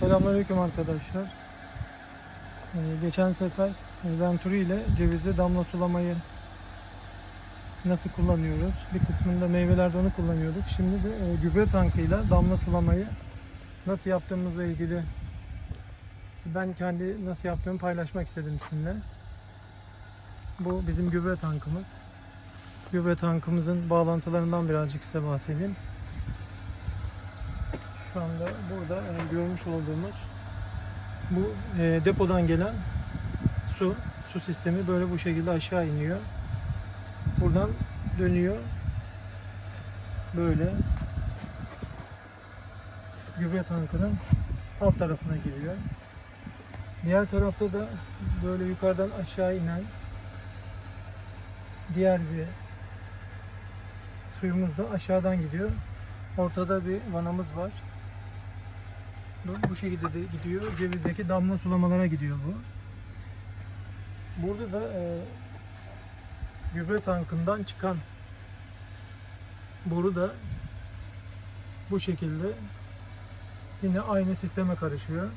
Selamünaleyküm arkadaşlar. Ee, geçen sefer Venturi ile cevizli damla sulamayı nasıl kullanıyoruz? Bir kısmında meyvelerde onu kullanıyorduk. Şimdi de e, gübre tankıyla damla sulamayı nasıl yaptığımızla ilgili ben kendi nasıl yaptığımı paylaşmak istedim sizinle. Bu bizim gübre tankımız. Gübre tankımızın bağlantılarından birazcık size bahsedeyim. Şu anda burada e, görmüş olduğumuz bu e, depodan gelen su, su sistemi böyle bu şekilde aşağı iniyor. Buradan dönüyor. Böyle gübre tankının alt tarafına giriyor. Diğer tarafta da böyle yukarıdan aşağı inen diğer bir suyumuz da aşağıdan gidiyor. Ortada bir vanamız var. Bu, bu şekilde de gidiyor. Cevizdeki damla sulamalara gidiyor bu. Burada da e, gübre tankından çıkan boru da bu şekilde yine aynı sisteme karışıyor.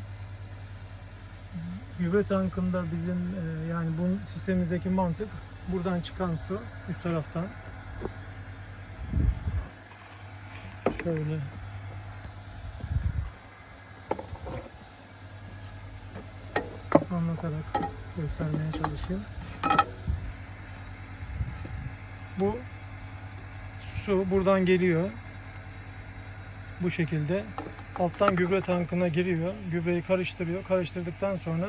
Gübre tankında bizim e, yani bu sistemimizdeki mantık buradan çıkan su üst taraftan şöyle anlatarak göstermeye çalışayım. Bu su buradan geliyor. Bu şekilde alttan gübre tankına giriyor. Gübreyi karıştırıyor. Karıştırdıktan sonra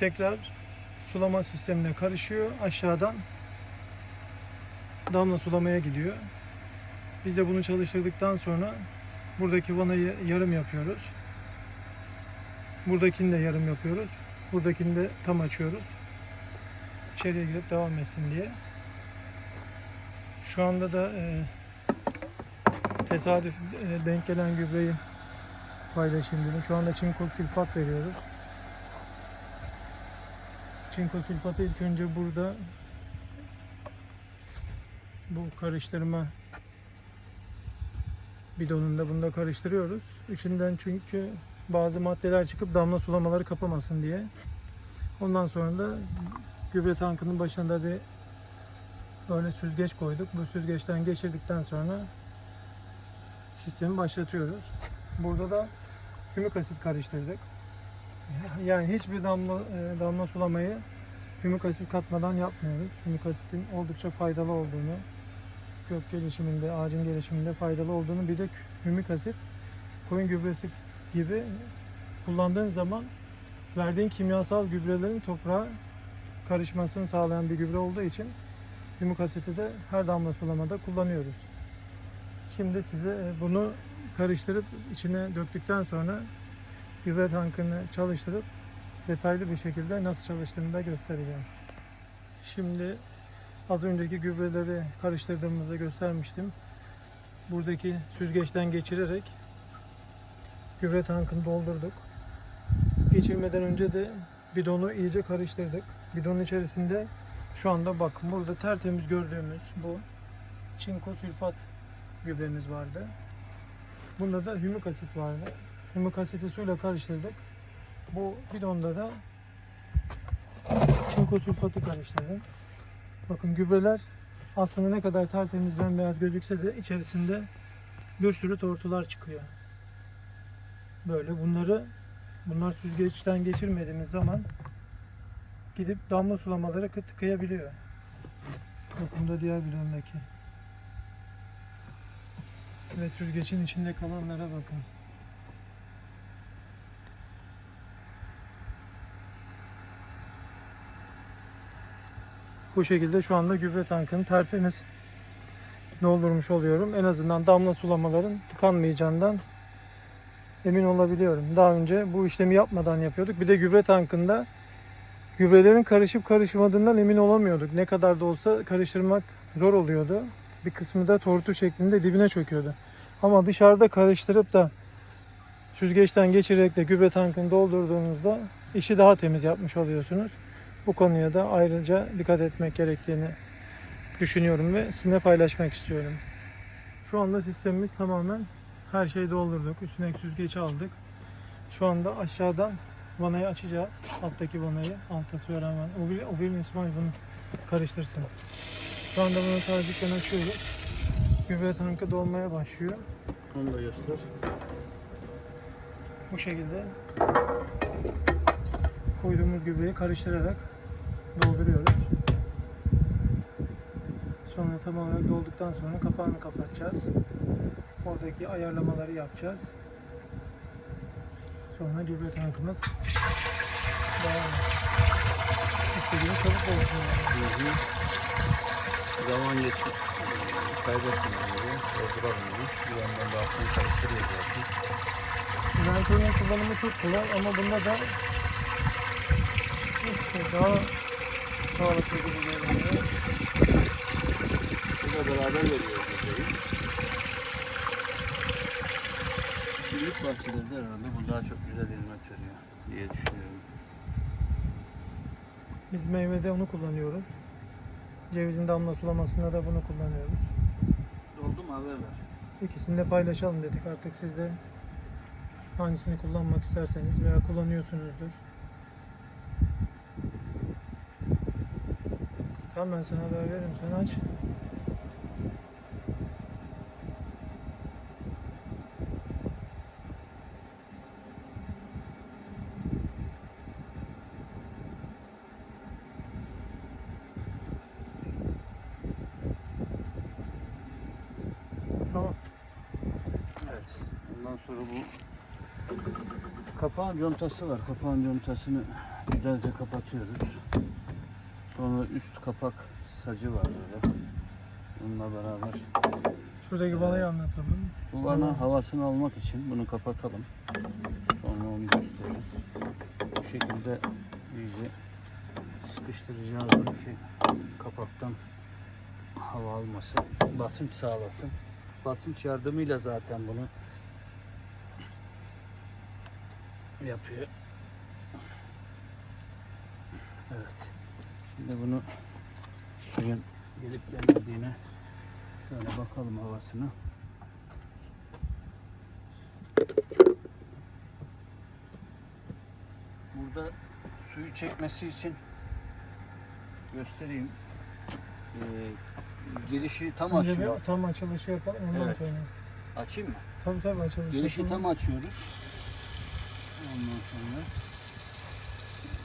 tekrar sulama sistemine karışıyor. Aşağıdan damla sulamaya gidiyor. Biz de bunu çalıştırdıktan sonra buradaki vanayı yarım yapıyoruz. Buradakini de yarım yapıyoruz. Buradakini de tam açıyoruz. İçeriye girip devam etsin diye. Şu anda da e, tesadüf e, denk gelen gübreyi paylaşayım dedim. Şu anda çinko sülfat veriyoruz. Çinko sülfatı ilk önce burada bu karıştırma bidonunda bunu da karıştırıyoruz. İçinden çünkü bazı maddeler çıkıp damla sulamaları kapamasın diye. Ondan sonra da gübre tankının başında bir böyle süzgeç koyduk. Bu süzgeçten geçirdikten sonra sistemi başlatıyoruz. Burada da hümik asit karıştırdık. Yani hiçbir damla e, damla sulamayı hümik asit katmadan yapmıyoruz. Hümik asitin oldukça faydalı olduğunu, kök gelişiminde, ağacın gelişiminde faydalı olduğunu bir de hümik asit koyun gübresi gibi kullandığın zaman verdiğin kimyasal gübrelerin toprağa karışmasını sağlayan bir gübre olduğu için hümik asiti de her damla sulamada kullanıyoruz. Şimdi size e, bunu karıştırıp içine döktükten sonra gübre tankını çalıştırıp detaylı bir şekilde nasıl çalıştığını da göstereceğim. Şimdi az önceki gübreleri karıştırdığımızda göstermiştim. Buradaki süzgeçten geçirerek gübre tankını doldurduk. Geçirmeden önce de bidonu iyice karıştırdık. Bidonun içerisinde şu anda bakın burada tertemiz gördüğümüz bu çinko sülfat gübremiz vardı. Bunda da hümik asit vardı. Hümik asiti suyla karıştırdık. Bu bidonda da çinko sülfatı karıştırdım. Bakın gübreler aslında ne kadar tertemiz bembeyaz gözükse de içerisinde bir sürü tortular çıkıyor. Böyle bunları bunlar süzgeçten geçirmediğimiz zaman gidip damla sulamaları kı- tıkayabiliyor. Bakın da diğer bidondaki. Ve süzgecin içinde kalanlara bakın. Bu şekilde şu anda gübre tankını tertemiz doldurmuş oluyorum. En azından damla sulamaların tıkanmayacağından emin olabiliyorum. Daha önce bu işlemi yapmadan yapıyorduk. Bir de gübre tankında gübrelerin karışıp karışmadığından emin olamıyorduk. Ne kadar da olsa karıştırmak zor oluyordu. Bir kısmı da tortu şeklinde dibine çöküyordu. Ama dışarıda karıştırıp da süzgeçten geçirerek de gübre tankını doldurduğunuzda işi daha temiz yapmış oluyorsunuz. Bu konuya da ayrıca dikkat etmek gerektiğini düşünüyorum ve sizinle paylaşmak istiyorum. Şu anda sistemimiz tamamen her şeyi doldurduk. Üstüne süzgeç aldık. Şu anda aşağıdan vanayı açacağız. Alttaki vanayı. Altta su veren van. O bir, o bir İsmail bunu karıştırsın. Şu anda bunu tazikten açıyoruz. Gübre tankı dolmaya başlıyor. Onu da göster. Bu şekilde koyduğumuz gübreyi karıştırarak dolduruyoruz. Sonra tam olarak dolduktan sonra kapağını kapatacağız. Oradaki ayarlamaları yapacağız. Sonra gübre tankımız İstediğimiz çabuk olsun. yani. Hı hı. Zaman geçip kaybetmiyoruz. Dolduramıyoruz. Bir yandan da altını karıştırıyoruz zaten. Nitrogen kullanımı çok kolay ama bunda da işte daha sağlıklı gibi görünüyor. De beraber veriyoruz Büyük bahçelerde herhalde bu daha çok güzel hizmet veriyor diye düşünüyorum. Biz meyvede onu kullanıyoruz. Cevizin damla sulamasında da bunu kullanıyoruz. Doldu mu haber ver. İkisini de paylaşalım dedik. Artık siz de hangisini kullanmak isterseniz veya kullanıyorsunuzdur. Tamam ben sana haber veririm. Sen aç. Tamam. Evet. Ondan sonra bu kapağın contası var. Kapağın contasını güzelce kapatıyoruz. Sonra üst kapak sacı var böyle. Bununla beraber Şuradaki balayı anlatalım. bu vana havasını almak için bunu kapatalım. Sonra onu gösteririz. Bu şekilde iyice sıkıştıracağız ki kapaktan hava almasın, basınç sağlasın. Basınç yardımıyla zaten bunu yapıyor. Evet. Şimdi bunu suyun gelip gelmediğine şöyle bakalım havasına. Burada suyu çekmesi için göstereyim. Ee, girişi tam Önce açıyor. tam açılışı yapalım ondan Evet. sonra. Açayım mı? Tabii tabii açılışı Girişi yapalım. tam açıyoruz. Ondan sonra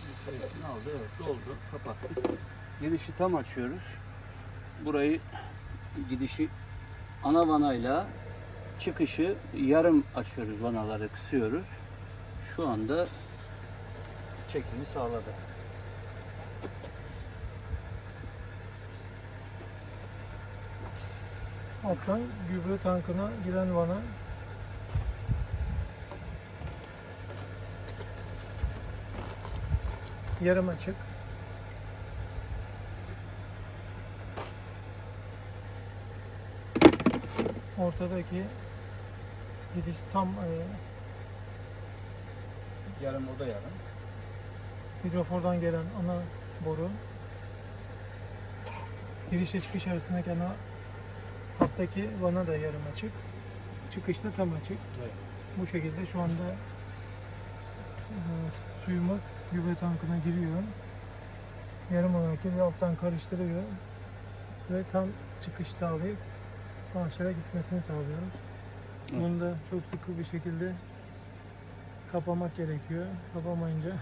yukarısını aldı. Evet doldu. Kapattık. Girişi tam açıyoruz. Burayı gidişi ana vanayla çıkışı yarım açıyoruz vanaları kısıyoruz. Şu anda çekimi sağladı. Alttan gübre tankına giren vana yarım açık. Ortadaki gidiş tam e, Yarım o da yarım. hidrofordan gelen ana boru girişle çıkış arasındaki ana hattaki vana da yarım açık. Çıkışta tam açık. Evet. Bu şekilde şu anda e, suyumuz gübre tankına giriyor. Yarım olarak geliyor, alttan karıştırıyor ve tam çıkış sağlayıp ağaçlara gitmesini sağlıyoruz. Bunu da çok sıkı bir şekilde kapamak gerekiyor. Kapamayınca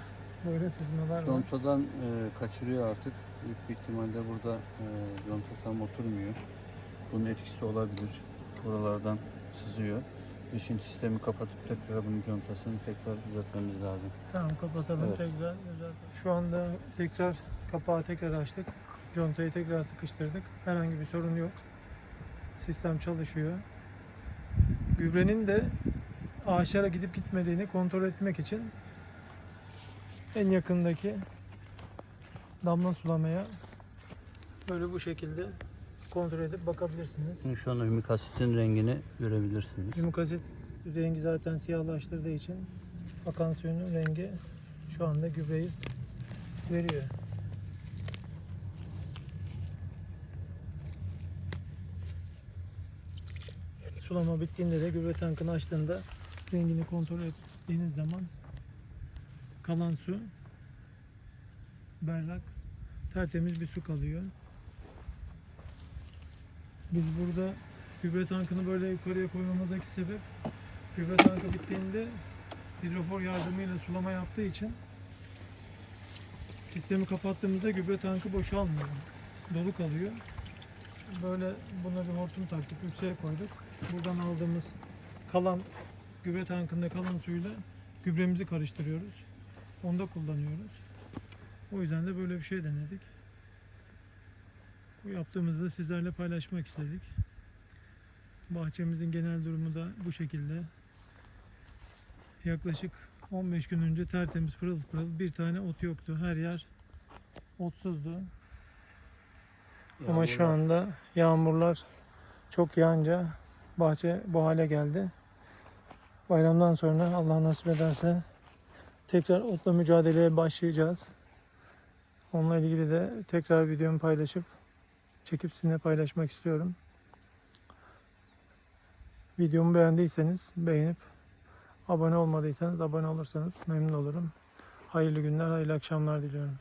böyle sızmalar var. Contadan e, kaçırıyor artık. Büyük bir ihtimalle burada e, conta tam oturmuyor. Bunun etkisi olabilir. Buralardan sızıyor. Şimdi sistemi kapatıp tekrar bunun contasını tekrar düzeltmemiz lazım. Tamam kapatalım Evet. tekrar. Şu anda tekrar kapağı tekrar açtık. Contayı tekrar sıkıştırdık. Herhangi bir sorun yok. Sistem çalışıyor. Gübrenin de ağaçlara gidip gitmediğini kontrol etmek için en yakındaki damla sulamaya böyle bu şekilde kontrol edip bakabilirsiniz. Şimdi şu anda hümik asitin rengini görebilirsiniz. Yumuk asit rengi zaten siyahlaştırdığı için akan suyun rengi şu anda gübreyi veriyor. Sulama bittiğinde de gübre tankını açtığında rengini kontrol et, diktiğiniz zaman kalan su berrak, tertemiz bir su kalıyor. Biz burada gübre tankını böyle yukarıya koymamızdaki sebep gübre tankı bittiğinde hidrofor yardımıyla sulama yaptığı için sistemi kapattığımızda gübre tankı boşalmıyor. Dolu kalıyor. Böyle buna bir hortum taktık, yükseğe koyduk. Buradan aldığımız kalan gübre tankında kalan suyla gübremizi karıştırıyoruz. Onda kullanıyoruz. O yüzden de böyle bir şey denedik. Bu yaptığımızda sizlerle paylaşmak istedik. Bahçemizin genel durumu da bu şekilde. Yaklaşık 15 gün önce tertemiz pırıl pırıl bir tane ot yoktu. Her yer otsuzdu. Ama şu anda yağmurlar çok yağınca bahçe bu hale geldi. Bayramdan sonra Allah nasip ederse tekrar otla mücadeleye başlayacağız. Onunla ilgili de tekrar videomu paylaşıp çekip sizinle paylaşmak istiyorum. Videomu beğendiyseniz beğenip abone olmadıysanız abone olursanız memnun olurum. Hayırlı günler, hayırlı akşamlar diliyorum.